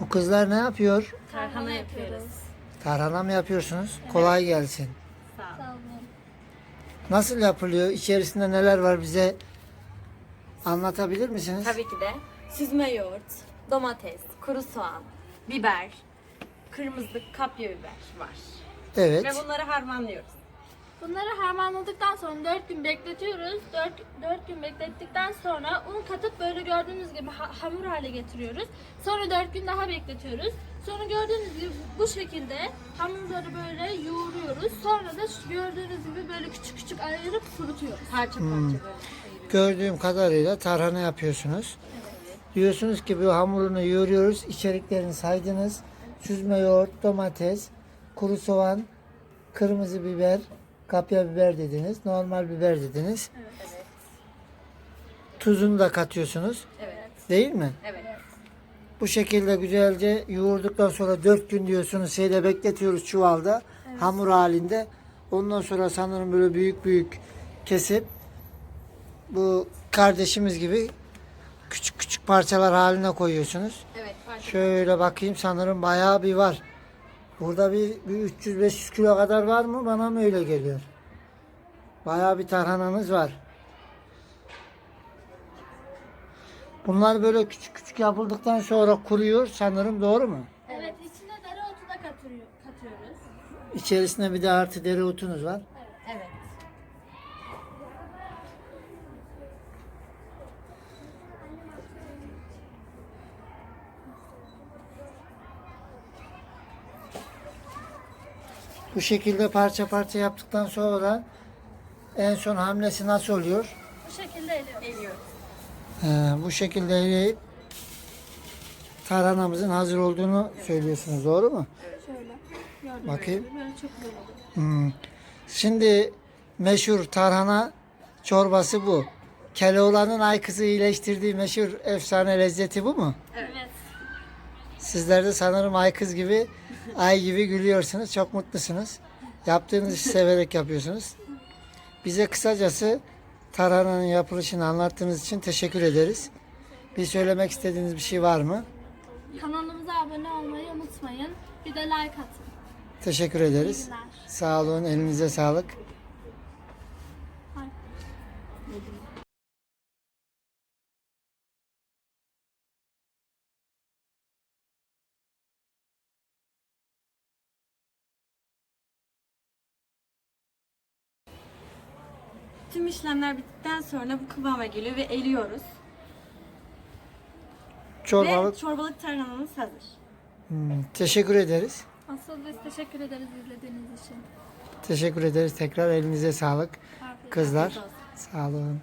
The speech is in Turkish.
Bu kızlar ne yapıyor? Tarhana yapıyoruz. Tarhana mı yapıyorsunuz? Kolay gelsin. Sağ ol. Sağ olun. Nasıl yapılıyor? İçerisinde neler var bize anlatabilir misiniz? Tabii ki de süzme yoğurt, domates, kuru soğan, biber, kırmızı kapya biber var. Evet. Ve bunları harmanlıyoruz. Bunları harmanladıktan sonra 4 gün bekletiyoruz. 4, 4 gün beklettikten sonra un katıp böyle gördüğünüz gibi ha- hamur hale getiriyoruz. Sonra 4 gün daha bekletiyoruz. Sonra gördüğünüz gibi bu şekilde hamurları böyle yoğuruyoruz. Sonra da gördüğünüz gibi böyle küçük küçük ayırıp kurutuyoruz. Parça parça Hmm. böyle ayırıyoruz. Gördüğüm kadarıyla tarhana yapıyorsunuz. Diyorsunuz ki bu hamurunu yoğuruyoruz. İçeriklerini saydınız. Süzme yoğurt, domates, kuru soğan, kırmızı biber, kapya biber dediniz. Normal biber dediniz. Evet. Tuzunu da katıyorsunuz. Evet. Değil mi? Evet. Bu şekilde güzelce yoğurduktan sonra 4 gün diyorsunuz şeyde bekletiyoruz çuvalda hamur halinde. Ondan sonra sanırım böyle büyük büyük kesip bu kardeşimiz gibi küçük küçük parçalar haline koyuyorsunuz. Evet. Şöyle bakayım sanırım bayağı bir var. Burada bir, bir 300-500 kilo kadar var mı? Bana mı öyle geliyor? Bayağı bir tarhananız var. Bunlar böyle küçük küçük yapıldıktan sonra kuruyor sanırım doğru mu? Evet, içine dereotu da katıyor, katıyoruz. İçerisinde bir de artı dereotunuz var. Evet. Bu şekilde parça parça yaptıktan sonra en son hamlesi nasıl oluyor? Bu şekilde eliyoruz. Eliyoruz. Ee, bu şekilde eleyip tarhanamızın hazır olduğunu söylüyorsunuz doğru mu? Şöyle. Gördüğünüz Bakayım. gibi böyle çok güzel oluyor. Hmm. Şimdi meşhur tarhana çorbası bu. Keloğlan'ın ay kızı iyileştirdiği meşhur efsane lezzeti bu mu? Evet. Sizler de sanırım ay kız gibi, ay gibi gülüyorsunuz. Çok mutlusunuz. Yaptığınız işi severek yapıyorsunuz. Bize kısacası tarhananın yapılışını anlattığınız için teşekkür ederiz. Bir söylemek istediğiniz bir şey var mı? Kanalımıza abone olmayı unutmayın. Bir de like atın. Teşekkür ederiz. Sağ olun, elinize sağlık. Tüm işlemler bittikten sonra bu kıvama geliyor ve eliyoruz. Çorbalık. Ve çorbalık tarhanamız hazır. Hmm, teşekkür ederiz. Asıl biz teşekkür ederiz izlediğiniz için. Teşekkür ederiz. Tekrar elinize sağlık. Afiyet Kızlar. olsun. Sağ olun.